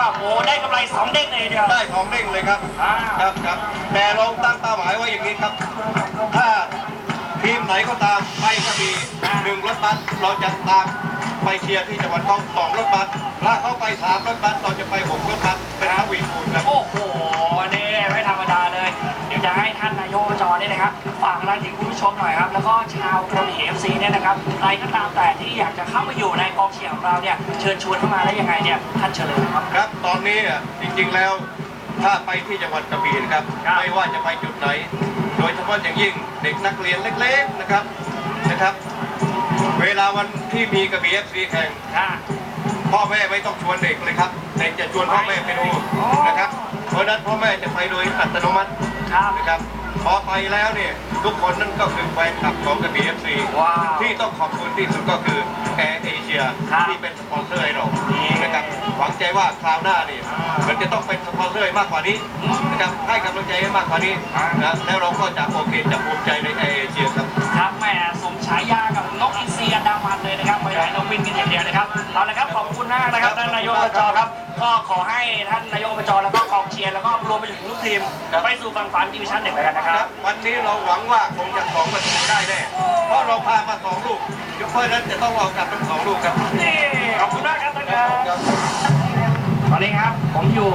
ว่าโอ้ได้กำไรสองเด้งเลยทีเดียวได้ของเด้งเลยครับอ่าครับครับแต่เราตั้งเป้าหมายไว้อย่างนี้ครับ ถ้าทีมไหนก็ตามไปกระบี่หนึ่งรถบัสเราจะตามไปเชียร์ที่จังหวัดต้องสองรถบัสถ้าเขาไปสามรถบัสเราจะไปหกรถานนายกอบจเนี่ยนะครับฝากอะไรถึงคุณผู้ชมหน่อยครับ แล้วก็ชาวกระบี่เอฟซีเนี่ยนะครับใครก็ตามแต่ที่อยากจะเข้ามาอยู่ในกองเชียร์ของเราเนี่ยเชิญชวนเข้ามาได้ยังไงเนี่ยท่านเชิญเลยนะครับ ครับตอนนี้อะจริงๆแล้วถ้าไปที่จังหวัดกระบี่นะครับครับ ไม่ว่าจะไปจุดไหน โดยเฉพาะอย่างยิ่งเด็กนักเรียนเล็กๆนะครับนะครับ เวลาวันที่มีกระบี่เอฟซีแข่ง อ่า พ่อแม่ไม่ต้องชวนเด็กเลยครับ เด็กจะชวนพ่อแม่ไปดูนะครับ เพราะฉะนั้นพ่อแม่จะไปโดยอัตโนมัติครับนะครับ พอไปแล้วเนี่ยทุกคนนั่นก็คือแฟนคลับของกระบี่เอฟซีว้าวที่ต้องขอบคุณที่สุดก็คือแอร์เอเชียครับที่เป็นสปอนเซอร์ให้เรานี่นะครับหวังใจว่าคราวหน้านี่อ่ามัมันจะต้องเป็นสปอนเซอร์ให้มากกว่านี้อืมนะครับให้กำลังใจให้มากกว่านี้อ่าน นะแล้วเราก็จะโอเคจะภูมิใจในแอร์เอเชียครับ เลยนะครับไม่ไหนนกบินกันอย่างเดียวนะครับเอาละครับขอบคุณมากนะครับท่านนายกอบจครับก็ขอให้ท่านนายกอบจแล้วก็กองเชียร์แล้วก็รวมไปถึงลูกทีมครับไปสู่ฝั่งฝันดิวิชั่นหนึ่งแล้วกันนะคครัรับบวันนี้เราหวังว่าคงจะสองประตูได้แน่เพราะเราพามาสองลูกเพราะฉะนั้นจะต้องเอากลับเป็นสองลูกครับนี่ขอบคุณมากครับท่านครับครับตอนนี้ครับผมอยู่